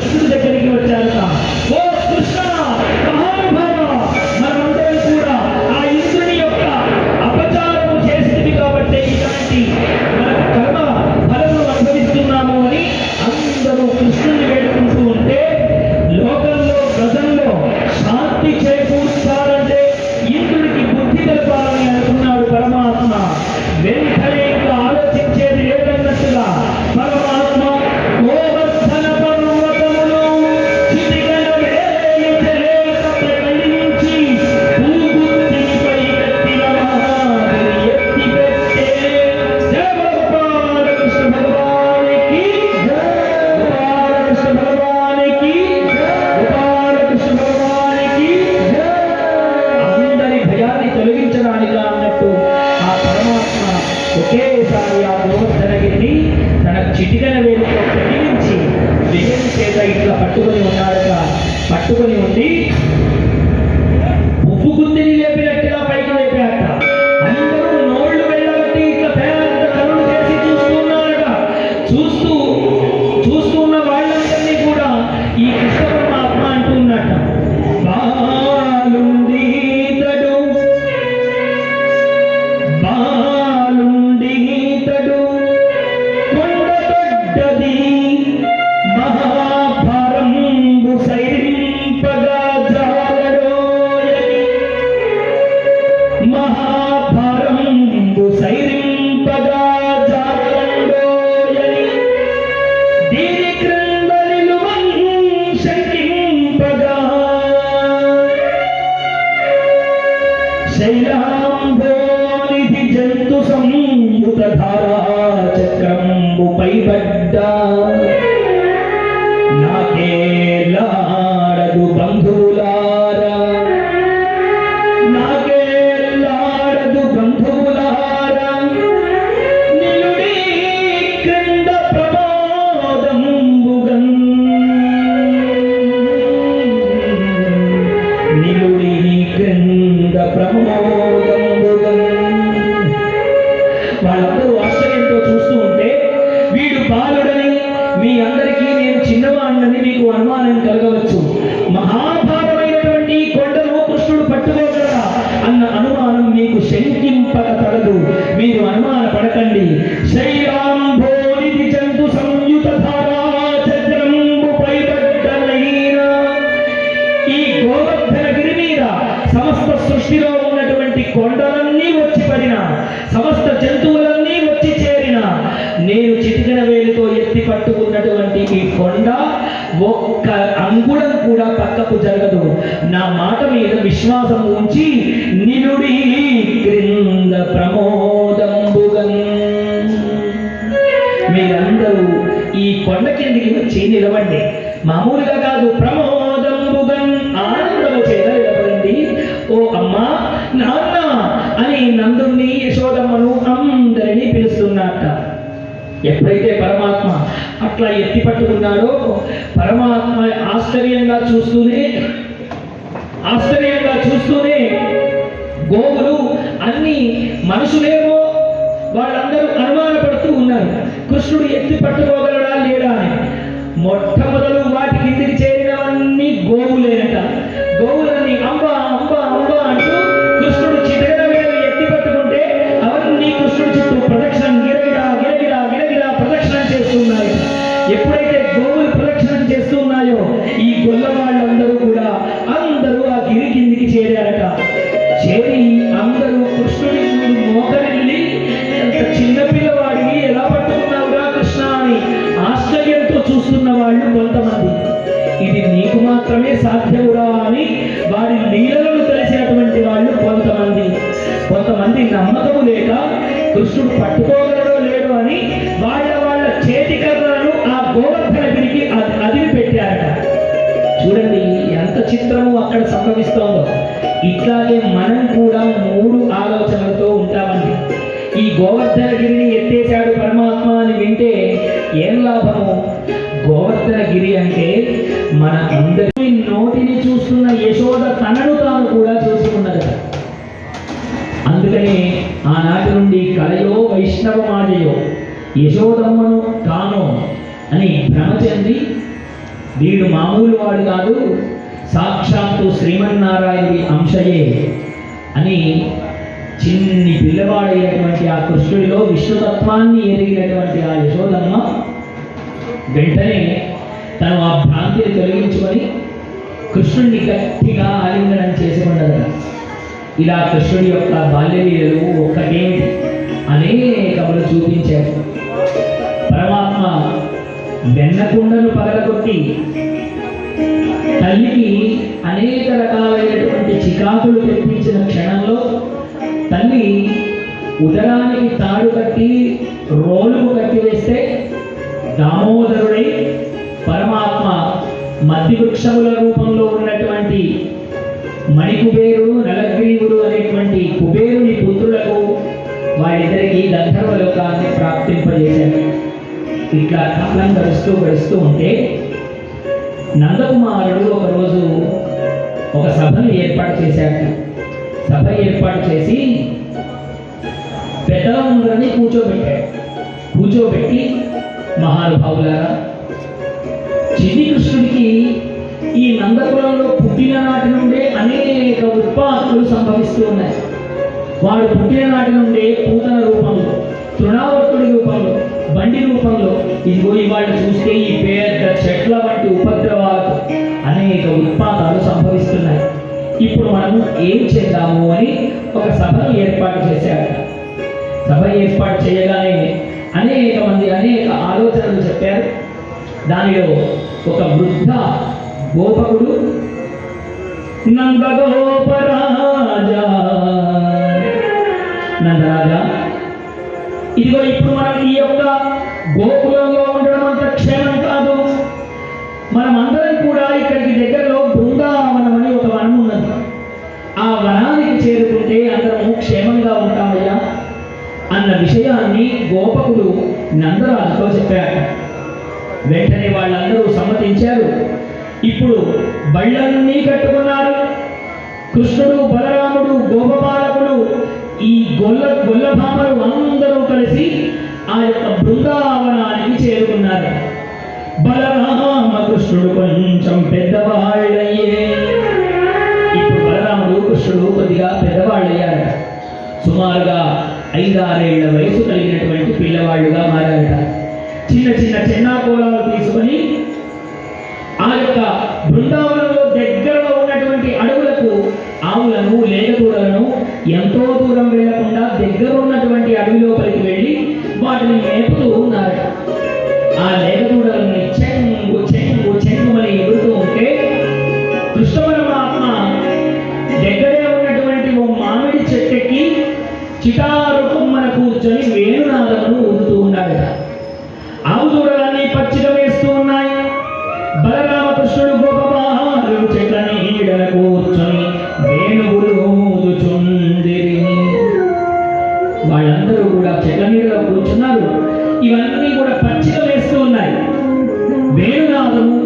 should ఒకేసారి ఆ దూరగిరిని తనకు చిటికన వేలితో ప్రతినించి విజయం చేత ఇట్లా పట్టుకొని ఉన్నాడట. పట్టుకొని శైలాంబోనిధి జంతు సంయుత ధారా చక్రంబుపై పడ్డా ఒక్క అంగుళం కూడా పక్కకు జరగదు. నా మాట మీద విశ్వాసం ఉంచి నిలుడి క్రింద ప్రమోదంబుగం. మీరందరూ ఈ కొండ కిందికి వచ్చి నిలవండి. మామూలుగా కాదు ప్రమోదంబుగం. ఆనందము చేత నిలబడండి. ఓ అమ్మా నాన్న అని నందుని యశోదమ్మను అందరినీ పిలుస్తున్నట్ట. ఎప్పుడైతే పరమాత్మ అట్లా ఎత్తి పట్టుకున్నాడో పరమాత్మ ఆశ్చర్యంగా చూస్తూనే ఆశ్చర్యంగా చూస్తూనే గోవులు అన్ని మనుషులేమో వాళ్ళందరూ అనుమానపడుతూ ఉన్నారు. కృష్ణుడు ఎత్తి పట్టుకోగలడా లేడా అని. మొట్టమొదలు గిరి చేరారట. చేరి అందరూ కృష్ణుడి మోకరిల్లి ఎంత ఎలా పట్టుకున్నావురా కృష్ణ అని ఆశ్చర్యంతో చూస్తున్న వాళ్ళు కొంతమంది. ఇది నీకు మాత్రమే సాధ్యమురా అని వారి లీలలను తెలిసినటువంటి వాళ్ళు కొంతమంది. కొంతమంది నమ్మకము లేక కృష్ణుడు పట్టుకోగలడో లేడు అని వాళ్ళ వాళ్ళ చేతికర్రలను ఆ గోవర్ధనగిరికి అ- అదిమి పెట్టారట చూడండి చిత్రము అక్కడ సంభవిస్తోందో. ఇట్లాగే మనం కూడా మూడు ఆలోచనలతో ఉంటామండి. ఈ గోవర్ధనగిరిని ఎత్తేశాడు పరమాత్మ అని వింటే ఏం లాభము? గోవర్ధనగిరి అంటే మన అందరి నోటిని చూస్తున్న యశోద తనను తాను కూడా చూసుకున్నది. అందుకనే ఆనాటి నుండి కలయో వైష్ణవ మాయయో యశోదమ్మను తాను అని భ్రమ చెంది వీడు మామూలు వాడు కాదు సాక్షాత్తు శ్రీమన్నారాయణుడి అంశయే అని చిన్ని పిల్లవాడైనటువంటి ఆ కృష్ణుడిలో విష్ణుతత్వాన్ని ఎరిగినటువంటి ఆ యశోదమ్మ వెంటనే తను ఆ భ్రాంతిని తొలగించుకొని కృష్ణుడిని గట్టిగా ఆలింగనం చేసుకున్నదట ఇలా కృష్ణుడి యొక్క బాల్యలీలలు ఒక్కటేమిటి? అనేకములు చూపించారు. పరమాత్మ వెన్నకుండను పగలగొట్టి తల్లికి అనేక రకాలైనటువంటి చికాకులు తెప్పించిన క్షణంలో తల్లి ఉదరానికి తాడు కట్టి రోలుకు కట్టివేస్తే దామోదరుడై పరమాత్మ మధ్య వృక్షముల రూపంలో ఉన్నటువంటి మణికుబేరుడు నలగ్రీవుడు అనేటువంటి కుబేరుని పుత్రులకు వారిద్దరికి గంధర్వ లోకాన్ని ప్రాప్తింపజేశాడు. ఇట్లా కాలం గడుస్తూ గడుస్తూ ఉంటే నందకుమారుడు ఒకరోజు ఒక సభను ఏర్పాటు చేశాడు. సభ ఏర్పాటు చేసి పెద్దలందరినీ కూర్చోబెట్టాడు. కూర్చోబెట్టి మహానుభావులారా చిన్ని కృష్ణుడికి ఈ నందపురంలో పుట్టిన నాటి నుండే అనేక ఉత్పాతులు సంభవిస్తూ ఉన్నాయి. వాడు పుట్టిన నాటి నుండే పూతన రూపంలో తృణావర్తుడి రూపంలో బండి రూపంలో ఇదిగో ఇవాళ చూస్తే ఈ పేద చెట్ల వంటి ఉపద్రవాలకు అనేక ఉత్పాదాలు సంభవిస్తున్నాయి. ఇప్పుడు మనము ఏం చేద్దాము అని ఒక సభను ఏర్పాటు చేశారు. సభ ఏర్పాటు చేయగానే అనేక మంది అనేక ఆలోచనలు చెప్పారు. దానిలో ఒక వృద్ధ గోపకుడు నందగోపరాజా నందరాజా ఇదిగో యొక్క గోకులంలో ఉండడం అంత క్షేమం కాదు. మనం అందరం కూడా ఇక్కడికి దగ్గరలో బృందావనం అని ఒక వనం ఉన్నది. ఆ వనానికి చేరుకుంటే అందరము క్షేమంగా ఉంటామయ్యా అన్న విషయాన్ని గోపకుడు నందరాజుతో చెప్పారు వెంటనే వాళ్ళందరూ సమ్మతించారు. ఇప్పుడు బళ్ళన్నీ కట్టుకున్నారు. కృష్ణుడు బలరాముడు గోపపాలకుడు ఈ గొల్ల గొల్లభామలు అందరూ కలిసి ఆ యొక్క బృందావనానికి చేరుకున్నారు. బలరామ కృష్ణుడు కొంచెం పెద్దవాళ్ళయ్యే. ఇప్పుడు బలరాముడు కృష్ణుడు కొద్దిగా పెద్దవాళ్ళయ్యారు సుమారుగా ఐదారేళ్ళ వయసు కలిగినటువంటి పిల్లవాళ్ళుగా మారారట. చిన్న చిన్న చెన్నాకోలాలు తీసుకొని ఆ యొక్క బృందావనంలో దగ్గరలో ఉన్నటువంటి అడవులకు ఆవులను లేగదూడలను ఎంతో దూరం వెళ్ళకుండా దగ్గర ఉన్నటువంటి అడవి వాటిని మేపుతూ ఉన్నారు. ఆ లేఖదూడల్ని చెంగు చెంగు చెంగుమని ఎగురుతూ ఉంటే కృష్ణ పరమాత్మ దగ్గరే ఉన్నటువంటి ఓ మామిడి చెట్టుకి చిటారు కొమ్మన కూర్చొని వేణునాదమును ఊదుతూ ఉన్నాడు ఆవు దూడలన్నీ పచ్చిక వేస్తూ ఉన్నాయి. బలరామకృష్ణుడు గోపబాలు చెట్ల నీడన వాళ్ళందరూ కూర్చున్నారు. ఇవన్నీ కూడా పచ్చిక వేస్తూ ఉన్నాయి. వేణునాథము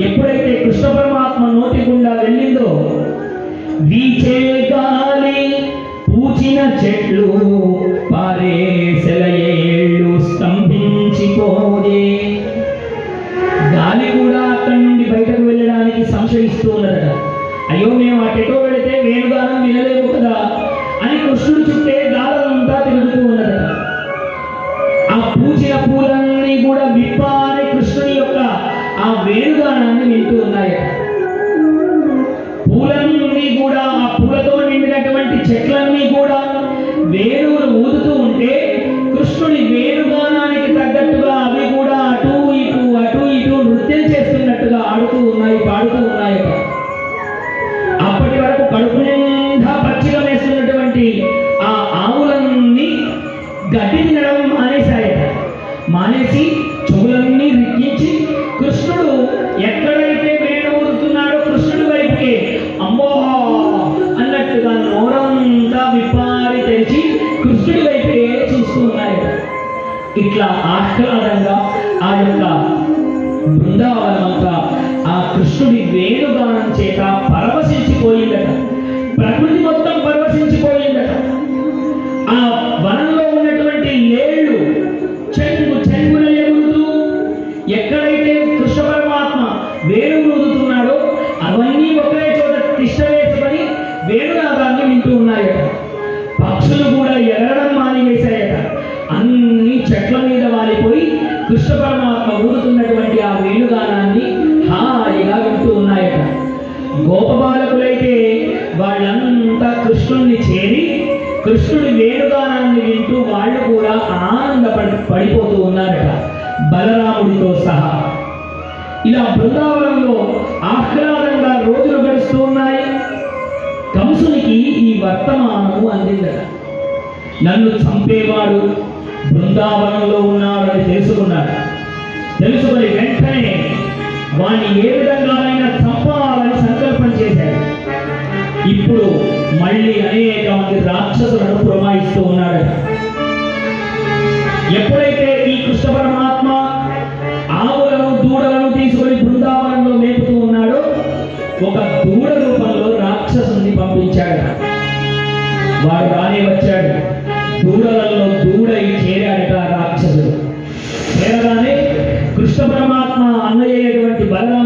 ఎప్పుడైతే కృష్ణ పరమాత్మ నోటి గుండా వెళ్ళిందో వీచేగా పూలన్నీ కూడా ఆ పూలతో నిండినటువంటి చెట్లన్నీ కూడా వేణువులు ఊదుతూ ఉంటే కృష్ణుని వేణుగానానికి ఇట్లా ఆహ్లాదంగా ఆ యొక్క బృందావనమంతా ఆ కృష్ణుడి వేణుగానం చేత పరవశించిపోయిందట. ప్రకృతి మొత్తం పరవశించిపోయిందట. ఆ వనంలో ఉన్నటువంటి లేళ్ళు చెంగు చెంగున ఎగురుతూ ఎక్కడ ఆనంద ఆనందపడి పడిపోతూ ఉన్నారట. బలరాముడితో సహా. ఇలా బృందావనంలో ఆహ్లాదంగా రోజులు గడుస్తూ ఉన్నాయి. కంసునికి ఈ వర్తమానము అందిందట. నన్ను చంపేవాడు బృందావనంలో ఉన్నాడని తెలుసుకున్నాడు. తెలుసుకుని వెంటనే వాణ్ణి ఏ విధంగానైనా చంపాలని సంకల్పం చేశాడు. ఇప్పుడు మళ్ళీ అనేక మంది రాక్షసులను పురమాయిస్తూ ఉన్నాడు ఎప్పుడైతే ఈ కృష్ణ పరమాత్మ ఆవులను దూడలను తీసుకొని బృందావనంలో మేపుతూ ఉన్నాడో ఒక దూడ రూపంలో రాక్షసుని పంపించాడు వాడు రానే వచ్చాడు. దూడలలో దూడై చేరాడట రాక్షసుడు. చేరగానే కృష్ణ పరమాత్మ అన్నయ్యేటువంటి బలరామ